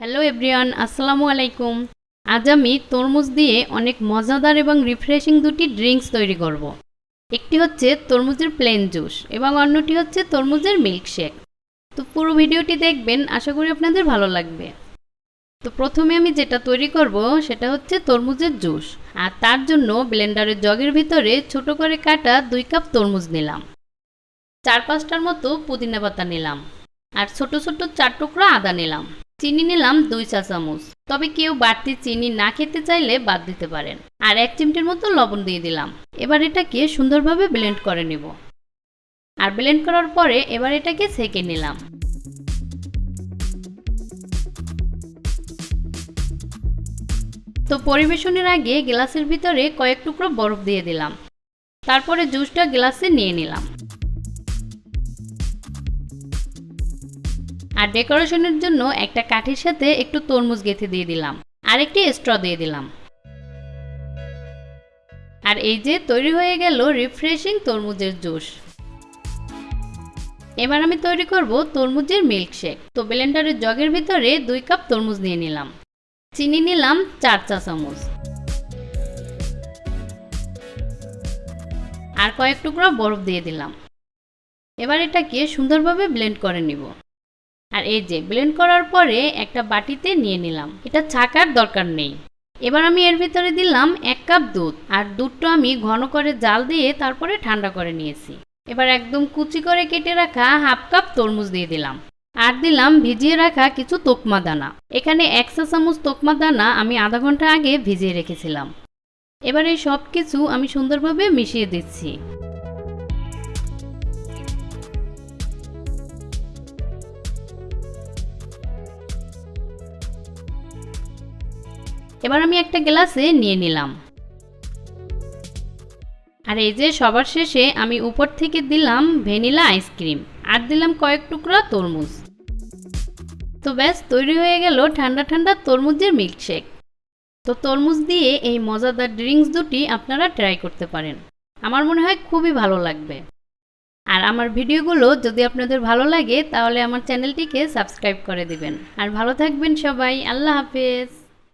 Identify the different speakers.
Speaker 1: Hello everyone আসসালামু আলাইকুম আজ আমি তরমুজ দিয়ে অনেক মজাদার এবং রিফ্রেশিং দুটি ড্রিঙ্কস তৈরি করব। একটি হচ্ছে তরমুজের প্লেন জুস এবং অন্যটি হচ্ছে তরমুজের মিল্কশেক তো পুরো ভিডিওটি দেখবেন, আশা করি আপনাদের ভালো লাগবে। তো প্রথমে আমি যেটা তৈরি করব, সেটা হচ্ছে তরমুজের জুস আর তার জন্য ব্লেন্ডারের জগের ভিতরে ছোট করে কাটা দুই কাপ তরমুজ নিলাম। চার পাঁচটার মতো পুদিনা পাতা নিলাম। আর ছোট ছোট চার টুকরো আদা নিলাম। চিনি নিলাম দুই চা চামচ। তবে কেউ বাড়তি চিনি না খেতে চাইলে বাদ দিতে পারেন। আর এক চিমটির মতো লবণ দিয়ে দিলাম। এবার এটাকে সুন্দরভাবে ব্লেন্ড করে নেব। আর ব্লেন্ড করার পরে এবার এটাকে সেকে নিলাম। তো পরিবেশনের আগে গ্লাসের ভিতরে কয়েক টুকরো বরফ দিয়ে দিলাম। তারপরে জুসটা গ্লাসে নিয়ে নিলাম। আর ডেকোরেশনের জন্য একটা কাঠির সাথে একটু তরমুজ গেঁথে দিয়ে দিলাম, আর একটি স্ট্র দিয়ে দিলাম। আর এই যে তৈরি হয়ে গেল রিফ্রেশিং তরমুজের জুস। এবার আমি তৈরি করব তরমুজের মিল্কশেক। তো ব্লেন্ডারের জগের ভিতরে দুই কাপ তরমুজ নিয়ে নিলাম। চিনি নিলাম চার চা চামচ। আর কয়েক টুকরা বরফ দিয়ে দিলাম। এবার এটাকে সুন্দরভাবে ব্লেন্ড করে নিব। আর এই যে ব্লেন্ড করার পরে একটা বাটিতে নিয়ে নিলাম। এটা ছাকার দরকার নেই। এবার আমি এর ভিতরে দিলাম এক কাপ দুধ। আর দুধটা আমি ঘন করে জাল দিয়ে তারপরে ঠান্ডা করে নিয়েছি। এবার একদম কুচি করে কেটে রাখা হাফ কাপ তরমুজ দিয়ে দিলাম। আর দিলাম ভিজিয়ে রাখা কিছু তোকমা দানা। এখানে এক চা চামচ তোকমা দানা আমি আধা ঘণ্টা আগে ভিজিয়ে রেখেছিলাম। এবার এই সব কিছু আমি সুন্দরভাবে মিশিয়ে দিচ্ছি। এবার আমি একটা গ্লাসে নিয়ে নিলাম। আর এই যে সবার শেষে আমি উপর থেকে দিলাম ভ্যানিলা আইসক্রিম আর দিলাম কয়েক টুকরা তরমুজ। তো ব্যাস, তৈরি হয়ে গেল ঠান্ডা ঠান্ডা তরমুজের মিল্কশেক তো তরমুজ দিয়ে এই মজাদার ড্রিঙ্কস দুটি আপনারা ট্রাই করতে পারেন। আমার মনে হয় খুবই ভালো লাগবে। আর আমার ভিডিওগুলো যদি আপনাদের ভালো লাগে তাহলে আমার চ্যানেলটিকে সাবস্ক্রাইব করে দিবেন। আর ভালো থাকবেন সবাই, আল্লাহ হাফেজ।